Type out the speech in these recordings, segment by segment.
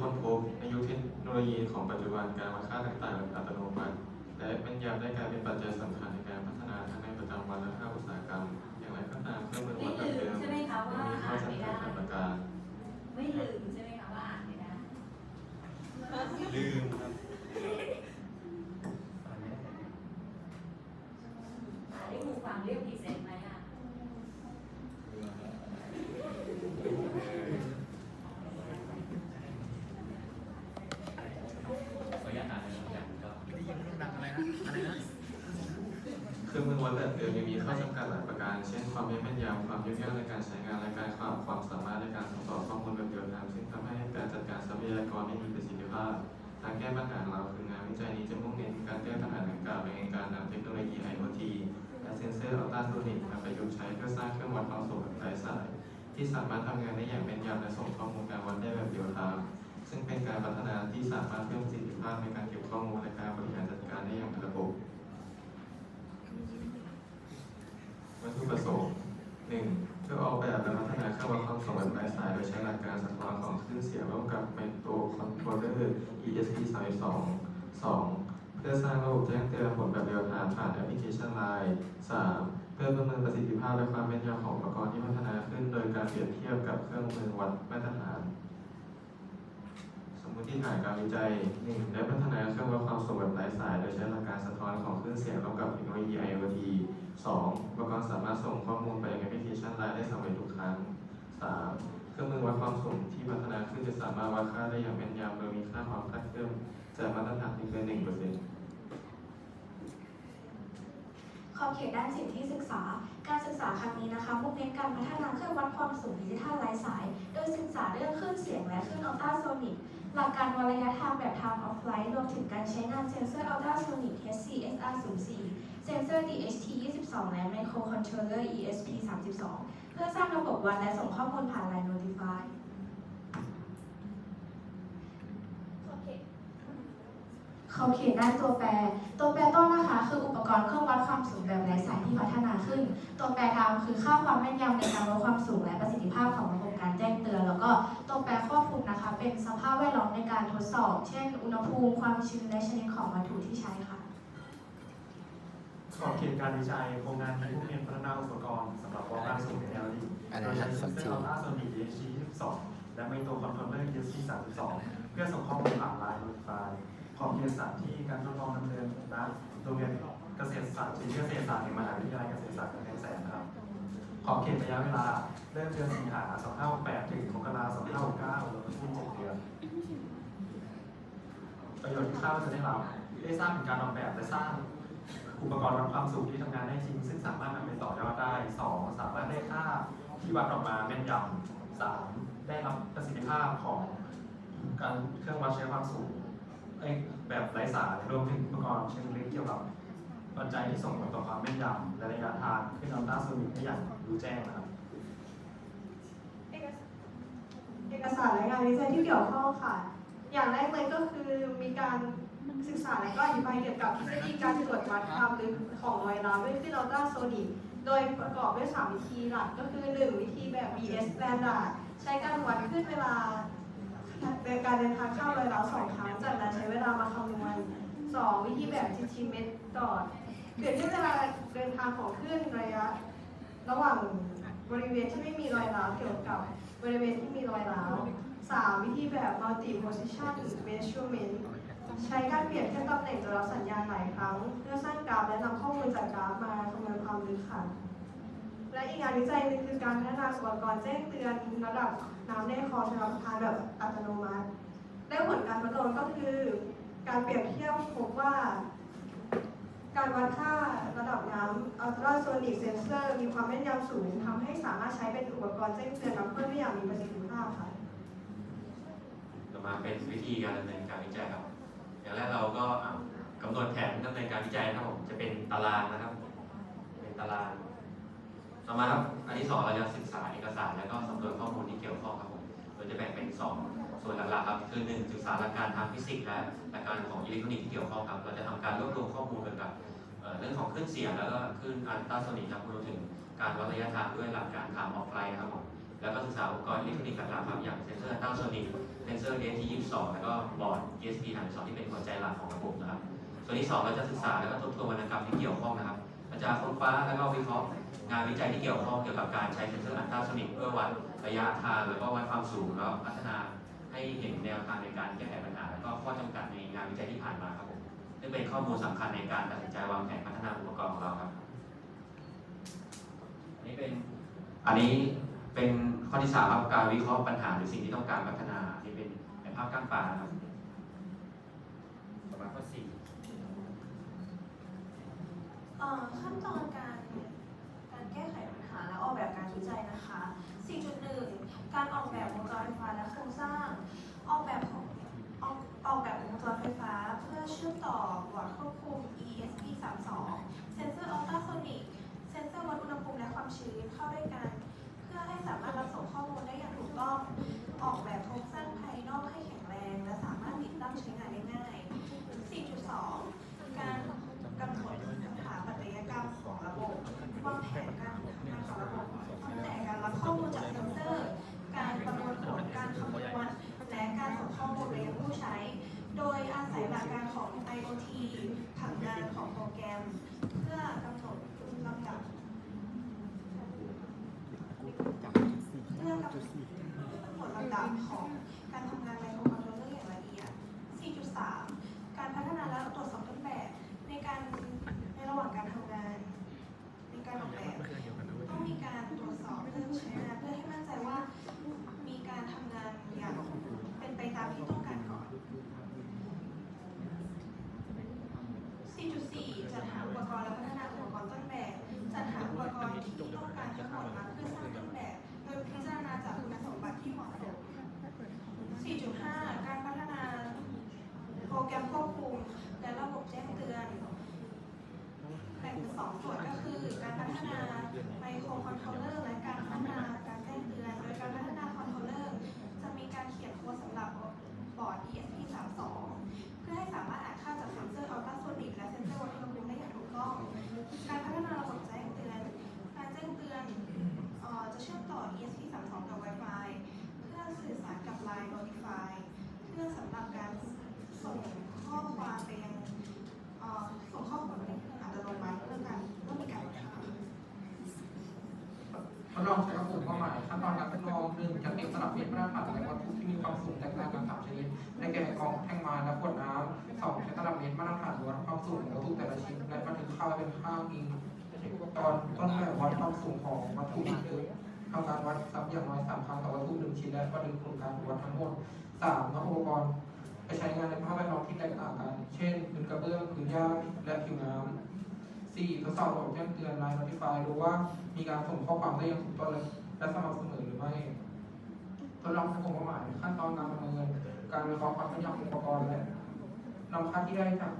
ค้นพบในยุคเทคโนโลยีของปัจจุบันการวัดค่าต่างๆแบบอัตโนมัติ และแม่นยำได้กลายเป็นปัจจัยสำคัญในการพัฒนาทั้งในประจำวันและภาคอุตสาหกรรม อย่างไรก็ตามเครื่องมือไม่วัดแบบลืเดิมมใช่ไหมคะว่ามีข้ออ่านจำไม่กัได้ดหลายประการ ไม่ลืมใช่ไหมคะว่าอ่านไม่ได้ ลืมครับ อ่านได้หูฟังเรียกพรีเซนต์ไหมอะ ขออนุญาตอ่านนะครับอย่างก็ ได้ยินรุ่นดังอะไรนะ อะไรนะ เครื่องมือวัดแบบเดิมยังมีข้อจำกัดหลายประการ เช่นความไม่แม่นยำความยุ่งยากในการใช้งานและการขาดความสามารถในการส่งต่อข้อมูลแบบเดียวกันซึ่งทำให้การจัดการทรัพยากรไม่มีประสิทธิภาพทางแก้ปัญหาของเราคืองานวิจัยนี้จะมุ่งเน้นการแก้ปัญหาดังกล่าวโดยการนำเทคโนโลยี IoT และเซ็นเซอร์อัลตราโซนิกมาประยุกต์ใช้เพื่อสร้างเครื่องวัดความสูงแบบไร้สาย ที่สามารถทำงานได้อย่างแม่นยำและส่งข้อมูลการวัดได้แบบเดียวทามซึ่งเป็นการพัฒนาที่สามารถเพิ่มประสิทธิภาพในการเก็บข้อมูลและการบริหารจัดการได้อย่างเป็นระบบ วัตถุประสงค์หนึ่งเพื่อออกแบบและพัฒนา เครื่องวัความสูงแบบไร้สายโดยใช้หลักการสะท้อนของคลื่นเสียงร่วมกับไมโครคอนโทรลเลอร์ ESP32 2 เพื่อสร้างระบบแจ้งเตือนผลแบบเรียลไทม์ผ่านแอปพลิเคชัน Line 3เพื่อประเมินประสิทธิภาพและความแม่นยำของอุปกรณ์ที่พัฒนาขึ้น โดยการเปรียบเทียบกับเครื่องมือวัดมาตรฐาน สมมติฐานการวิจัย 1. ได้พัฒนาเครื่องวัดความสูงแบบไร้สาย โดยใช้หลักการสะท้อนของคลื่นเสียงร่วมกับเทคโนโลยี IoT 2. อุปกรณ์สามารถส่งข้อมูลไปยังแอปพลิเคชัน Line ได้สำเร็จทุกครั้ง 3. เครื่องมือวัดความสูงที่พัฒนาขึ้นจะสามารถวัดค่าได้อย่างแม่นยำโดยมีค่าความคลาดเคลื่อนจากมาตรฐานที่เกิน1%ขอบเขตด้านสิทธิศึกษา การศึกษาครั้งนี้นะคะมุ่งเน้นการพัฒนาเครื่องวัดความสูงดิจิทัลไร้สาย โดยศึกษาเรื่องคลื่นเสียงและคลื่นอัลตราโซนิก หลักการวัดระยะทางแบบ time of flight รวมถึงการใช้งานเซ็นเซอร์อัลตราโซนิก HCSR 04 เซ็นเซอร์ DHT 22 และ microcontroller ESP 32 พื่อสร้างระบบวัดและส่งข้อมูลผ่าน Line Notify ขอบเขตด้านตัวแปร ตัวแปรต้นนะคะ คืออุปกรณ์เครื่องวัดความสูงแบบไร้สายที่พัฒนาขึ้น ตัวแปรทำคือค่าความแม่นยำในการวัดความสูงและประสิทธิภาพของระบบการแจ้งเตือน แล้วก็ตัวแปรควบคุมนะคะ เป็นสภาพแวดล้อมในการทดสอบ เช่น อุณหภูมิ ความชื้น และชนิดของวัตถุที่ใช้ค่ะ ขอบเขตการวิจัยโครงงานที่ผู้เรียนพัฒนาอุปกรณ์สำหรับวัดการสูง LED อะไรโดยนะใช้สัเซ็กนเซอทีร์อัลตราโซนิก DHT 22และไมโครคอนโทรลเลอร์ ESP 32เพื่อส่งข้อมูลผ่านไลน์โน้ติฟายขอบเขตสถานที่การทดลองดำเนินณโรงเรียนเกษตรศาสตร์ชีวิตเกษตรศาสตร์แห่งมหาวิทยาลัยเกษตรศาสตร์กำแพงแสนครับขอบเขตระยะเวลาเริ่มเดือนสิงหา2568ถึงมกราคม2569รวมทั้งสิ้น7เดือนประโยชน์ที่คาดว่าจะได้รับได้สร้างเป็นการออกแบบและสร้าง อุปกรณ์วัดความสูงที่ทำงานได้จริง ซึ่งสามารถนำไปต่อยอดได้ 2. สามารถได้ค่าที่วัดออกมาแม่นยำ 3. ได้รับประสิทธิภาพของการเครื่องวัดใช้ความสูงแบบไร้สายรวมถึงอุปกรณ์เชิงลึกเกี่ยวกับปัจจัยที่ส่งผลต่อความแม่นยำและระยะทางขึ้นอัลตราโซนิกได้อย่างรู้แจ้งนะครับเอกสารและงานวิจัยที่เกี่ยวข้องค่ะ อย่างแรกเลยก็คือมีการ ศึกษาและก็อธิบายเกี่ยวกับทฤษฎีการตรวจวัดความลึกของรอยร้าวด้วยคลื่นอัลตราโซนิกโดยประกอบด้วย 3 วิธีหลักก็คือ 1 วิธีแบบ BS standard ใช้การวัดขึ้นเวลาในการเดินทางเข้ารอยร้าวสองครั้งจากนั้นใช้เวลามาคำนวณ 2 วิธีแบบ GT method เปรียบเทียเวลาเดินทางของคลื่นระยะ ระหว่างบริเวณที่ไม่มีรอยร้าวเกี่ยวกับบริเวณที่มีรอยร้าว 3 วิธีแบบ multi position measurement ใช้การเปรียบเทียบตำแหน่งตัวรับสัญญาณหลายครั้ง เพื่อสร้างกราฟและนำข้อมูลจากกราฟมาคำนวณความลึกค่ะ และอีกงานวิจัยหนึงคือการพัฒนาอุปกรณ์แจ้งเตือนระดับน้ำในคลองชลประทานแบบอัตโนมัติ และผลการทดลองก็คือ การเปรียบเทียบพบว่า การวัดค่าระดับน้ำอัลตราโซนิกเซนเซอร์มีความแม่นยำสูงทำให้สามารถใช้เป็นอุปกรณ์แจ้งเตือนน้ำเพื่อได้อย่างมีประสิทธิภาพค่ะ ต่อมาเป็นวิธีการดำเนินการวิจัยครับ อย่างแรกเราก็อะกำหนดแผนดำเนินการวิจัยนะครับผมจะเป็นตารางนะครับ เป็นตารางต่อมาครับอันที่สองเราจะศึกษาเอกสารแล้วก็สำรวจข้อมูลที่เกี่ยวข้องครับผมโดยจะแบ่งเป็นสองส่วนหลักๆครับคือหนึ่งศึกษาหลักการทางฟิสิกส์และหลักการของอิเล็กทรอนิกส์ที่เกี่ยวข้องครับเราจะทำการรวบรวมข้อมูลเกี่ยวกับเอ่อเรื่องของคลื่นเสียงแล้วก็คลื่นอัลตราโซนิกครับรวมถึงการวัดระยะทางด้วยหลักการทางออฟไลน์ครับผม แล้วก็ศึกษาอุปกรณ์อิเล็กทรอนิกส์หลักๆครับอย่างเซนเซอร์อัลตราโซนิกเซนเซอร์ DST22 แล้วก็บอร์ด ESP 32ที่เป็นหัวใจหลักของระบบนะครับ ส่วนที่สองเราจะศึกษาแล้วก็ทบทวนวรรณกรรมที่เกี่ยวข้องนะครับเราจะค้นคว้าแล้วก็วิเคราะห์งานวิจัยที่เกี่ยวข้องเกี่ยวกับการใช้เซนเซอร์อัลตราโซนิกเพื่อวัดระยะทางแล้วก็วัดความสูงแล้วพัฒนาให้เห็นแนวทางในการแก้ไขปัญหา แล้วก็ข้อจำกัดในงานวิจัยที่ผ่านมาครับผมซึ่เป็นข้อมูลสำคัญในการตัดสินใจวางแผนพัฒนาอุปกรณ์ของเราครับ อันนี้เป็นอันนี้ เป็นข้อที่สามครับการวิเคราะห์ปัญหาหรือสิ่งที่ต้องการพัฒนาอันนี่เป็นในภาพก้างปลาครับต่อมาข้อสี่เอ่อขั้นตอนการการแก้ไขปัญหาและออกแบบการวิจัยนะคะ 4.1 การออกแบบวงจรไฟฟ้าและโครงสร้าง ออกแบบของออกออกแบบวงจรไฟฟ้า เพื่อเชื่อมต่อบอดควบคุม ESP32 เซนเซอร์อัลตราโซนิก เซนเซอร์วัดอุณหภูมิและความชื้นเข้าด้วยกัน เพื่อให้สามารถรับส่งข้อมูลได้อย่างถูกต้อง ออกแบบโครงสร้างภายนอกให้แข็งแรง และสามารถติดตั้งใช้งานได้ง่าย 4.2 การกำหนดสถาปัตยกรรมของระบบ วางแผนการทำงานของระบบตั้งแต่การรับข้อมูลจากเซ็นเซอร์ การประมวลผลการคำนวณและการส่งข้อมูลไปยังผู้ใช้ โดยอาศัยหลักการของ IoT ผังงานของโปรแกรม เพื่อกำหนดลำดับ เพื่อกำหนด ลำดับของการทำงานไมโครคอนโทรลเลอร์อย่างละเอียด 4.3 การพัฒนาและตรวจสอบต้นแบบในการในระหว่างการทำงาน ในการออกแบบ ต้องมีการตรวจสอบเพื่อใช้งานเพื่อให้มั่นใจว่ามีการทำงานอย่างเป็นไปตามที่ต้องการก่อน 4.4 จัดหาอุปกรณ์และพัฒนาอุปกรณ์ต้นแบบ จัดหาอุปกรณ์ที่ต้องการทั้งหมดมาเพื่อสร้างต้นแบบ โดยพิจารณาจากคุณสมบัติที่เหมาะสม 4.5 การพัฒนาโปรแกรมควบคุมและระบบแจ้งเตือน แบ่งเป็น สองส่วนก็คือการพัฒนาไมโครคอนโทรลเลอร์และการพัฒนาการแจ้งเตือนโดยการพัฒนาคอนโทรลเลอร์จะมีการเขียนโค้ดสำหรับบอร์ด ESP32 เพื่อให้สามารถอ่านค่าจากเซนเซอร์อัลตราโซนิกและเซนเซอร์วัดอุณหภูมิได้อย่างถูกต้องการพัฒนาระบบแจ้งเตือน การแจ้งเตือนจะเชื่อมต่อ ESP32 กับ Wi-Fi เพื่อสื่อสารกับ Line Notify เพื่อสำหรับการส่งข้อความไปยัง ดลองใช้กระปุกเป้าหมายขั้นตอนการทดลองหนึ่งจัดเก็บสลับเม็ดมาตรฐานและวัตถุที่มีความสูงแตกต่างกันสามชนิดได้แก่กองแท่งไม้และขวดน้ำสองใช้ตลับเม็ดมาตรฐานวัดความสูงของวัตถุแต่ละชิ้นและบันทึกค่าเป็นค่าอิงตอุปกรณ์ต้นแบบวัดความสูงของวัตถุที่คือทำการวัดซ้ำอย่างน้อยสามครั้งต่อวัตถุหนึ่งชิ้นและบันทึกผลการวัดทั้งหมดสามนอุปกรณ์ไปใช้งานในภาพแวดล้อมที่แตกต่างกัน เช่นพื้นกระเบื้องพื้นหญ้าและผิวน้ำ สี่ทดสอบระบบแจ้งเตือนไลน์ notify ดูว่ามีการส่งข้อความได้อย่างถูกต้องและสม่ำเสมอหรือไม่ทดลองใช้กลุ่มเป้าหมายขั้นตอนการประเมินการวิเคราะห์ความแม่นยำอุปกรณ์และนำค่าที่ได้จาก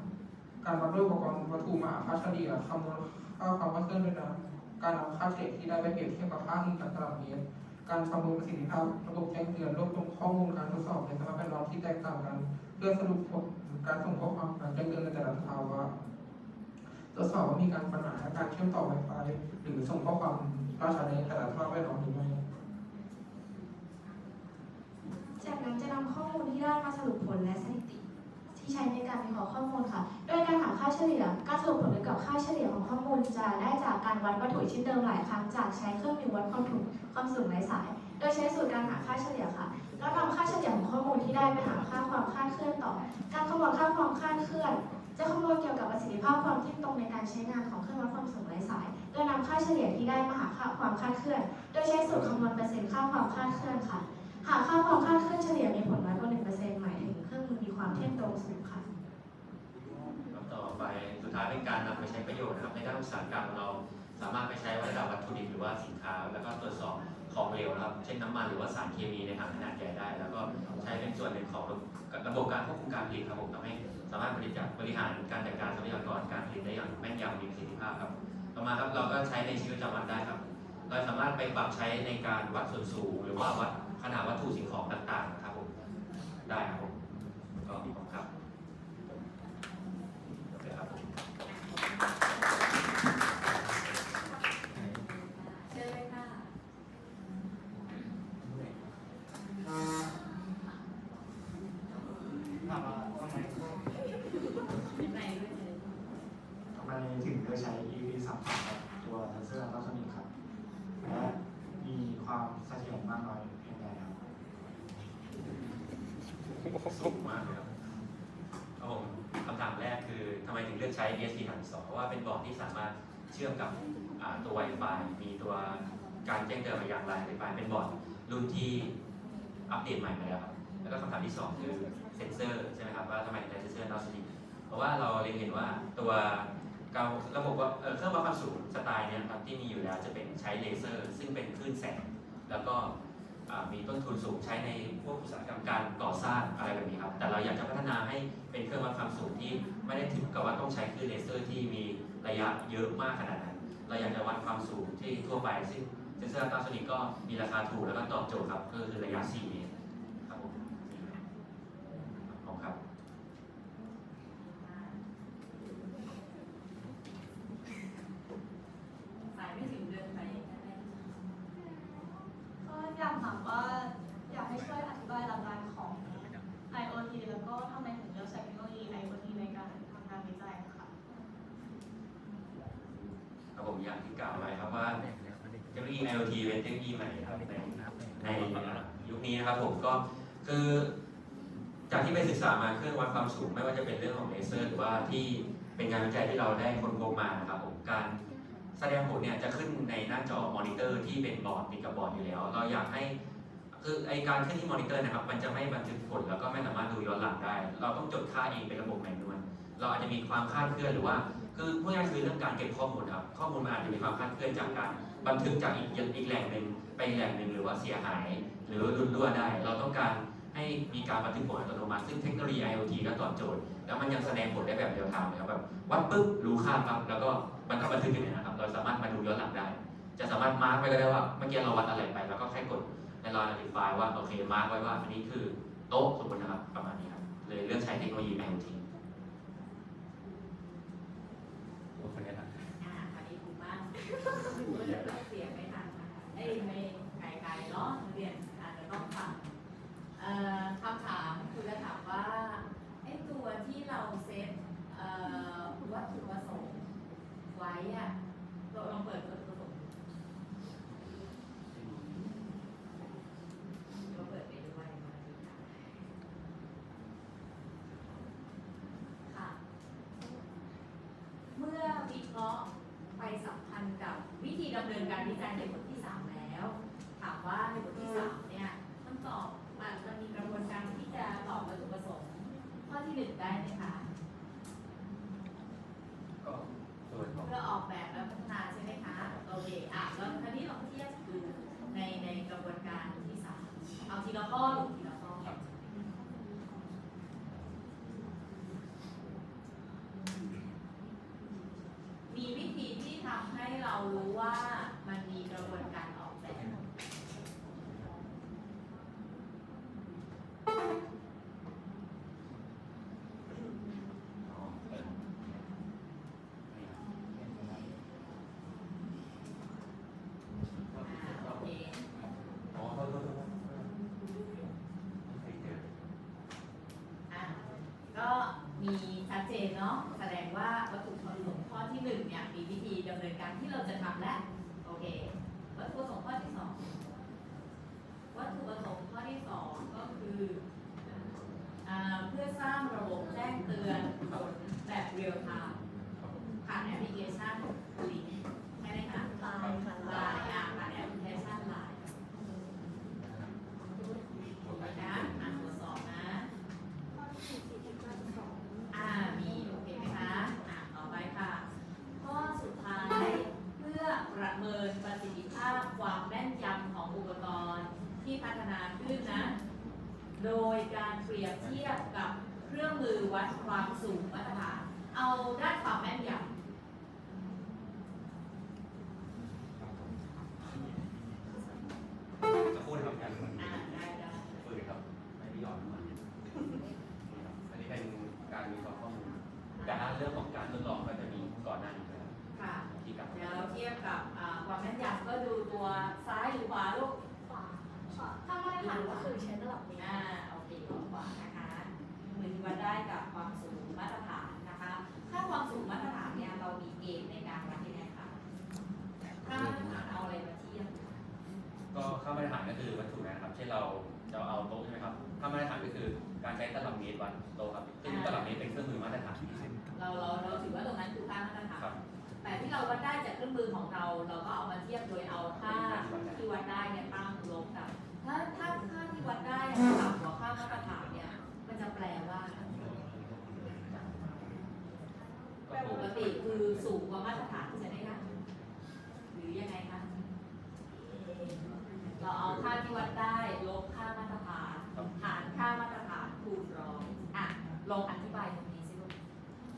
การวัดด้วยอุปกรณ์วัตถุมาหาค่าเฉลี่ยคำนวณค่าความว่าเคลื่อนด้วยน้ำการนำค่าเฉลี่ยที่ได้ไปเปรียบเทียบกับค่าอิงจากตลับเมตรการประเมินประสิทธิภาพระบบแจ้งเตือนรวบรวมข้อมูลการทดสอบในสภาพแวดล้อมที่แตกต่างกัน เพื่อสรุปผลการส่งข้อความการแจ้งเตือนในแต่ละสภาวะ ตรวจสอบว่ามีการปัญหาการเชื่อมต่อ Wi-Fi หรือส่งข้อความล่าช้าในแต่ละสภาพแวดล้อมหรือไม่จากนั้นจะนำข้อมูลที่ได้มาสรุปผลและสถิติ ที่ใช้ในการวิเคราะห์ข้อมูลค่ะ โดยการหาค่าเฉลี่ย การสรุปผลเกี่ยวกับค่าเฉลี่ยของข้อมูลจะได้จากการวัดวัตถุชิ้นเดิมหลายครั้งจากใช้เครื่องมือวัดความถูกความสูงไร้สาย โดยใช้สูตรการหาค่าเฉลี่ยค่ะ แล้วนำค่าเฉลี่ยของข้อมูลที่ได้ไปหาค่าความคลาดเคลื่อนต่อ การคำนวณค่าความคลาดเคลื่อน จะคำนวณเกี่ยวกับประสิทธิภาพความเที่ยงตรงในการใช้งานของเครื่องวัดความสูงไร้สาย โดยนำค่าเฉลี่ยที่ได้มาหาค่าความคาดเคลื่อน โดยใช้สูตรคำนวณเปอร์เซ็นต์ค่าความคาดเคลื่อนค่ะ หากค่าความคาดเคลื่อนเฉลี่ยมีผลน้อยกว่า1%หมายถึงเครื่องมือมีความเที่ยงตรงสูงค่ะครับต่อไปสุดท้ายเป็นการนำไปใช้ประโยชน์นะครับในด้านอุตสาหกรรมเราสามารถไปใช้วัดระดับวัตถุดิบหรือว่าสินค้า แล้วก็ตรวจสอบ ของเหลวนะครับ เช่นน้ำมันหรือว่าสารเคมีในถังขนาดใหญ่ได้ แล้วก็ใช้เป็นส่วนหนึ่งของระบบการควบคุมการผลิตครับผมทำให้สามารถบริจาคบริหารการจัดการทรัพยากรการผลิตได้อย่างแม่นยำมีประสิทธิภาพครับต่อมาครับเราก็ใช้ในชีวิตประจำวันได้ครับ เราสามารถไปปรับใช้ในการวัดส่วนสูง หรือว่าวัดขนาดวัตถุสิ่งของต่างๆครับผมได้ครับ ดยใช้ EV 3 3กับตัวเทนเซอร์อัลตราโซนิกครับ และมีความเสถียรมากน้อยเพียงใดครับสูงมากเลยครับครับผมคำถามแรกคือทำไมถึงเลือกใช้ ESP หันสองเพราะว่าเป็นบอร์ดที่สามารถเชื่อมกับตัว Wi-Fi มีตัวการแจ้งเตือนมาอย่างไร Wi-Fi เป็นบอร์ดรุ่นที่อัปเดตใหม่มาแล้วครับ แล้วก็คำถามที่สองคือเซนเซอร์ใช่ไหมครับว่าทำไมถึงใช้เซนเซอร์ดาวสติกเพราะว่าเราเล็งเห็นว่าตัว การระบบว่าเครื่องวัดความสูงสไตล์เนี้ยครับที่มีอยู่แล้วจะเป็นใช้เลเซอร์ ซึ่งเป็นคลื่นแสง แล้วก็มีต้นทุนสูงใช้ในพวกอุตสาหกรรมการก่อสร้างอะไรแบบนี้ครับแต่เราอยากจะพัฒนาให้เป็นเครื่องวัดความสูงที่ไม่ได้ถึงกับว่าต้องใช้คลื่นเลเซอร์ที่มีระยะเยอะมากขนาดนั้น เราอยากจะวัดความสูงที่ทั่วไปซึ่งเซนเซอร์อัลตราโซนิกก็มีราคาถูกแล้วก็ตอบโจทย์ครับก็คือระยะ4เมตรครับผมขอบคุณครับ สายไม่ถึงเดินไปแค่ไหน ก็อยากถามว่าอยากให้ช่วยอธิบายหลักการของ IoT แล้วก็ทำไมถึงเลือกใช้เทคโนโลยี IoT ในการทำงานวิจัยค่ะ ครับผมอย่างที่กล่าวไว้ครับว่าเทคโนโลยี IoT เป็นเทคโนโลยีใหม่ครับในในยุคนี้นะครับผมก็คือจากที่ไปศึกษามาเครื่องวัดความสูง ไม่ว่าจะเป็นเรื่องของเลเซอร์หรือว่าที่เป็นงานวิจัยที่เราได้ค้นพบมานะครับผมการแสดงผลเนี่ยจะขึ้นในหน้าจอมอนิเตอร์ที่เป็นบอร์ดติดกับบอร์ดอยู่แล้ว เราอยากให้คือไอการขึ้นที่มอนิเตอร์นะครับ มันจะไม่บันทึกผลแล้วก็ไม่สามารถดูย้อนหลังได้ เราต้องจดค่าเองเป็นระบบแมนนวล เราอาจจะมีความคาดเคลื่อนหรือว่า คือพูดง่ายคือเรื่องการเก็บข้อมูลครับ ข้อมูลมันอาจจะมีความคาดเคลื่อนจากการบันทึกจากอีกอีกแหล่งหนึ่งไปแหล่งหนึ่งหรือว่าเสียหาย หรือรุนรั่วได้ เราต้องการให้มีการบันทึกผลอัตโนมัติซึ่งเทคโนโลยี IoT ก็ตอบโจทย์ แล้วมันยังแสดงผลได้แบบเรียลไทม์นะครับแบบวัดปุ๊บรู้ค่าปั๊บแล้วก็มันก็บันทึกอยู่ในนั้นะครับ เราสามารถมาดูย้อนหลังได้ จะสามารถมาร์กไว้ก็ได้ว่าเมื่อกี้เราวัดอะไรไป แล้วก็แค่กดในรอย notify ว่าโอเคมาร์กไว้ว่าอันนี้คือโต๊ะสมมตินะครับประมาณนี้ครับเลยเลือกใช้เทคโนโลยี IoT Thank you. ข้อที่1ได้ไหมคะ ก็ส่วนของ เพื่อออกแบบและพัฒนาใช่ไหมคะ โอเค อะแล้วคราวนี้ลองเทียบดูในในกระบวนการที่ 3 เอาทีละข้อหรือทีละข้อ มีวิธีที่ทำให้เรารู้ว่ามันมีกระบวนการออกแบบ อ๋อเออ อ่าโอเค อ๋อโทษโทษโทษไม่เจอ อะก็มีชัดเจนเนาะ แสดงว่าวัตถุประสงค์ข้อที่หนึ่งเนี่ยมีวิธีดำเนินการที่เราจะทำแล้ว โอเค วัตถุประสงค์ข้อที่สองวัตถุประสงค์ข้อที่สองก็คืออ่าเพื่อสร้างระบบแจ้งเตือนผลแบบเรียลไทม์ผ่านแอปพลิเคชันลิงใช่ไหมคะ ไลน์ค่ะ ไลน์อะผ่านแอปพลิเคชันไลน์นะอ่านตรวจสอบนะ อ่า มีโอเคไหมคะ อ่าต่อไปค่ะ ข้อสุดท้าย เพื่อประเมินประสิทธิภาพความแม่นยำของอุปกรณ์ที่พัฒนาขึ้นนะ โดยการเปรียบเทียบกับเครื่องมือ วัดความสูงมาตรฐาน เอาด้านความแม่นยำจะพูดครับกันอ่าได้ได้ปืนครับไม่ได้หยอดมาอันนี้เป็นการวิเคราะห์ข้อมูลแต่ถ้าเรื่องของการทดลองก็จะมีก่อนหน้านี้นะครับค่ะที่กับเดี๋ยวเราเทียบกับอ่าความแม่นยำก็ดูตัวซ้ายหรือขวาลูกขวาขวาถ้ามาตรฐานก็คือใช้ตลับเมตรอ่าโอเคขวานะคะมือที่ วัดได้กับความสูงมาตรฐานนะคะ ถ้าความสูงมาตรฐานเนี่ยเรามีเกณฑ์ในการวัดยังไงคะถ้ามาตรฐานเอาอะไรมาเทียบก็เข้ามาตรฐานก็ก็คือวัตถุนะครับเช่นเราจะเอาโต๊ะใช่ไหมครับถ้ามาตรฐานก็คือการใช้ตลับเมตรวัดโต๊ะครับซึ่งตลับเมตรเป็นเครื่องมือมาตรฐานเราเราเราถือว่าตรงนั้นคือค่ามาตรฐานครับแต่ที่เราวัดได้จากเครื่องมือของเรา เราก็เอามาเทียบโดยเอาค่าที่วัดได้เนี่ยตั้งลบกัน ถ้าถ้าค่าที่วัดได้ต่ำกว่าค่ามาตรฐานเนี่ย มันจะแปลว่า ก็ ปคืกอติคือสูงกว่ามาตรฐานใช่ไหมคะหรือยังไงคะเราเอาค่าที่วัดได้ลบค่ามาตรฐานหารค่ามาตรฐานคูณร้อยอะลองอธิบายตรงนี้สิลูก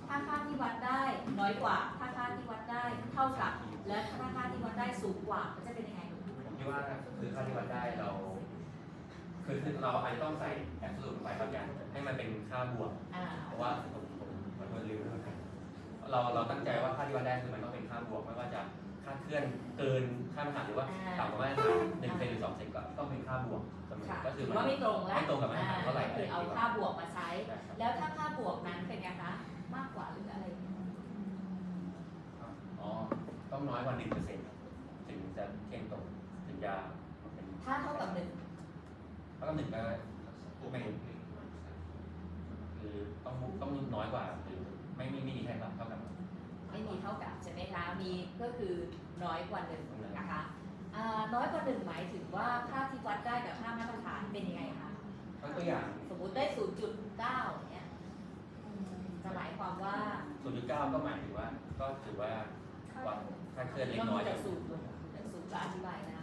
ถ้าค่าที่วัดได้น้อยกว่า ถ้าค่าที่วัดได้เท่ากับ และถ้าค่าที่วัดได้สูงกว่ามันจะเป็นยังไงลูกผมคิดว่าคือค่าที่วัดได้เราคือคือเราอาจจะต้องใส่แอบสูตรไปบางอย่างให้มันเป็นค่าบวกอ่าเพราะว่าผมผมขอโทษลืมนะครับ เราเราตั้งใจว่าค่าที่วัดได้คือมันต้องเป็นค่าบวกไม่ว่าจะค่าเคลื่อนเกินค่ามาตรฐานหรือว่าต่ำกว่ามาตรฐานหนึ่งเซนหรือสองเซนก็ต้องเป็นค่าบวกเสมอค่ะก็คือถืมันอว่าไม่ตรงแล้วไม่ตรงกับมาตรฐานเท่าไหร่อ่คือเอาค่าบวกมาใช้ใช่ครับแล้วถ้าค่าบวกนั้นเป็นไงคะมากกว่าหรืออะไรอ๋อต้องน้อยกว่าหนึ่งเปอร์เซ็นต์ถึงจะเที่ยงตรงถึงจะเป็นถ้าเท่ากับหนึ่งแล้วก็หนึ่งก็ไม่คือต้องต้องน้อยกว่าหรือไม่ไม่ไม่มีใครรับเท่ากับ ไม่มีเท่ากับใช่ไห มคะมีก็คือน้อยกว่าหนึ่งนะคะอ่าน้อยกว่าหนึ่งหมายถึงว่าค่าที่วัดได้กับค่ามาตรฐานเป็นยังไงคะก็ตัวอย่างสมมุติได้0.9เนี่ยจะหมายความว่า0.9ก็หมายถึงว่า ก็ถือว่าว่าค่าเคลื่อนเล็กก็น้มีอยจากสูตรจากสูตรก็อธิบายได้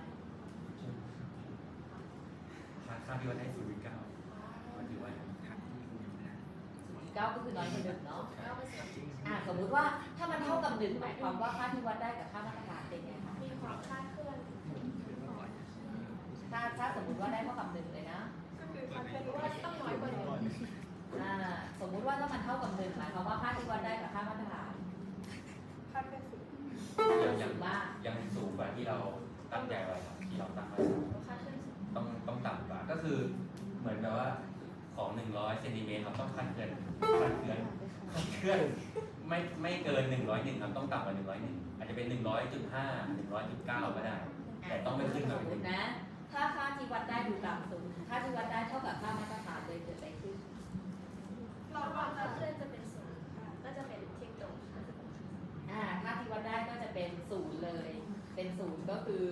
ค่าค่าที่วัดได้0.9มันถือว่า0.9ก็คือน้อยกว่าหนึ่งเนาะอ่าสมมุติว่าถ้ามันเท่ากับหนึ่งหมายความว่าค่าที่วัดได้กับค่ามาตรฐานเป็นไงคะมีความคลาดเคลื่อนถ้าถ้าสมมุติว่าได้เท่ากับหนึ่งเลยนะก็คือคาดเคลื่อนว่าต้องน้อยกว่าหนึ่งอ่าสมมุติว่าถ้ามันเท่ากับหนึ่งหมายความว่าค่าที่วัดได้กับค่ามาตรฐานคาดเคลื่อนสูงยังยัสูงงมากยังสูงกว่าที่เราตั้งใจไว้ครับที่เราตั้งไว้คลาดเคลื่อนสูงต้องต้องต่ำกว่าก็คือเหมือนแบบว่าของ100เซนติเมตรครับต้องคันเกินคันเกินคันเคลื่อน ไม่ไม่เกิน 101ครับต้องต่ำกว่า101 อาจจะเป็น 100.5 100.9 ก็ได้ แต่ต้องไม่ขึ้นสมามมเป็นตินะ ถ้าค่าที่วัดได้ดูต่ำสุด ค่าที่วัดได้เท่ากับค่ามาตรฐานเลยเกิดอะไรขึ้น เราก็คลาจะดเคลื่อนจะเป็นศูนย์ค่ะก็จะเป็นเที่ยงตรงค่ะอ่าค่าที่วัดได้ก็จะเป็นศูนย์เลย เป็นศูนย์ก็คือ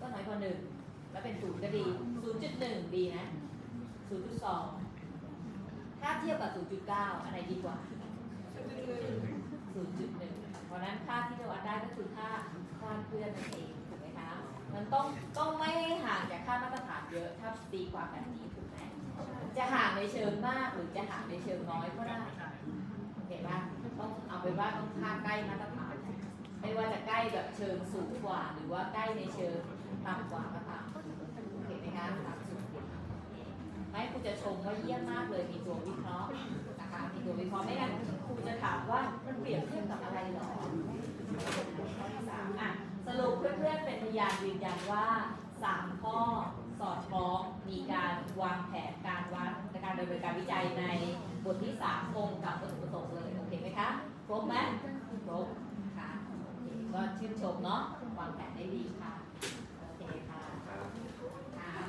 ก็น้อยกว่าหนึ่ง แล้วเป็นศูนย์ก็ดีศูนย์จุดหนึ่งดีนะศูนย์จุดสองถ้าเทียบกับศูนย์จุดเก้าอะไรดีกว่า 0.1 เพราะนั้นค่าที่เราวัดได้ก็คือค่าคลาดเคลื่อนนั่นเองถูกไหมคะ มันต้องต้องไม่ห่างจากค่ามาตรฐานเยอะถ้าตีความแบบนี้ถูกไหมจะห่างในเชิงมากหรือจะห่างในเชิงน้อยก็ได้เห็นปะต้องเอาเป็นว่าต้องค่าใกล้มาตรฐานไม่ว่าจะใกล้แบบเชิงสูงกว่า หรือว่าใกล้ในเชิงต่ำกว่าก็ตามเห็นไหมคะต่ำสุดไม่ครูจะชมว่าเยี่ยมมากเลยมีตัววิเคราะห์ นะคะมีตัววิเคราะห์ไม่งั้นครูจะถามว่ามันเปรียบเทียบกับอะไรหรอข้อที่สามอะสรุปเพื่อนๆเป็นพยานยืนยันว่าสามข้อสอดคล้องมีการวางแผนการวัดในการดำเนินการวิจัยในบทที่สามตรงกับวัตถุประสงค์เลยโอเคไหมคะครบไหมครบค่ะก็ชื่นชมเนาะวางแผนได้ดีค่ะ